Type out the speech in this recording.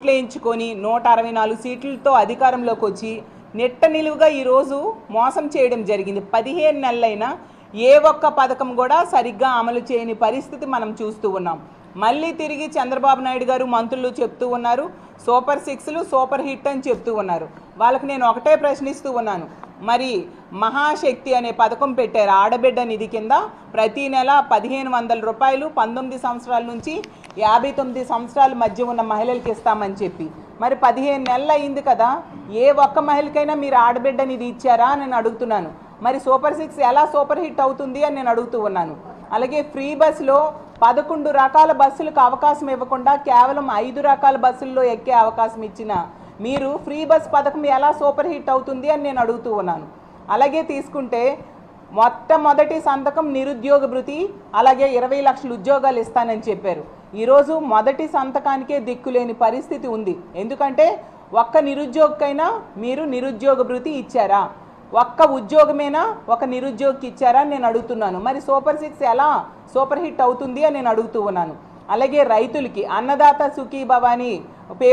సీట్లు ఎంచుకొని నూట అరవై నాలుగు సీట్లతో అధికారంలోకి వచ్చి నెట్ట నిలువుగా ఈరోజు మోసం చేయడం జరిగింది. పదిహేను నెలలైనా ఏ ఒక్క పథకం కూడా సరిగ్గా అమలు చేయని పరిస్థితి మనం చూస్తూ ఉన్నాం. మళ్ళీ తిరిగి చంద్రబాబు నాయుడు గారు మంత్రులు చెప్తూ ఉన్నారు. సూపర్ సిక్స్లు సూపర్ హిట్ అని చెప్తూ ఉన్నారు. వాళ్ళకి నేను ఒకటే ప్రశ్నిస్తూ ఉన్నాను. మరి మహాశక్తి అనే పథకం పెట్టారు ఆడబిడ్డ నిధి కింద. ప్రతి నెల పదిహేను వందల రూపాయలు పంతొమ్మిది సంవత్సరాల నుంచి యాభై తొమ్మిది సంవత్సరాల మధ్య ఉన్న మహిళలకి ఇస్తామని చెప్పి. మరి పదిహేను నెలలు అయింది కదా ఏ ఒక్క మహిళకైనా మీరు ఆడబిడ్డ నిధి ఇచ్చారా అని నేను అడుగుతున్నాను. మరి సూపర్ సిక్స్ ఎలా సూపర్ హిట్ అవుతుంది అని నేను అడుగుతూ ఉన్నాను. అలాగే ఫ్రీ బస్సులో పదకొండు రకాల బస్సులకు అవకాశం ఇవ్వకుండా కేవలం ఐదు రకాల బస్సుల్లో ఎక్కే అవకాశం ఇచ్చిన మీరు ఫ్రీ బస్ పథకం ఎలా సూపర్ హిట్ అవుతుంది అని నేను అడుగుతూ ఉన్నాను. అలాగే తీసుకుంటే మొట్టమొదటి సంతకం నిరుద్యోగ భృతి అలాగే ఇరవై లక్షల ఉద్యోగాలు ఇస్తానని చెప్పారు. ఈరోజు మొదటి సంతకానికే దిక్కులేని పరిస్థితి ఉంది. ఎందుకంటే ఒక్క నిరుద్యోగకైనా మీరు నిరుద్యోగ భృతి ఇచ్చారా? ఒక్క ఉద్యోగమేనా ఒక నిరుద్యోగికి ఇచ్చారా అని నేను అడుగుతున్నాను. మరి సూపర్ సిక్స్ ఎలా సూపర్ హిట్ అవుతుంది అని నేను అడుగుతూ ఉన్నాను. అలాగే రైతులకి అన్నదాత సుఖీ భవాని పేరు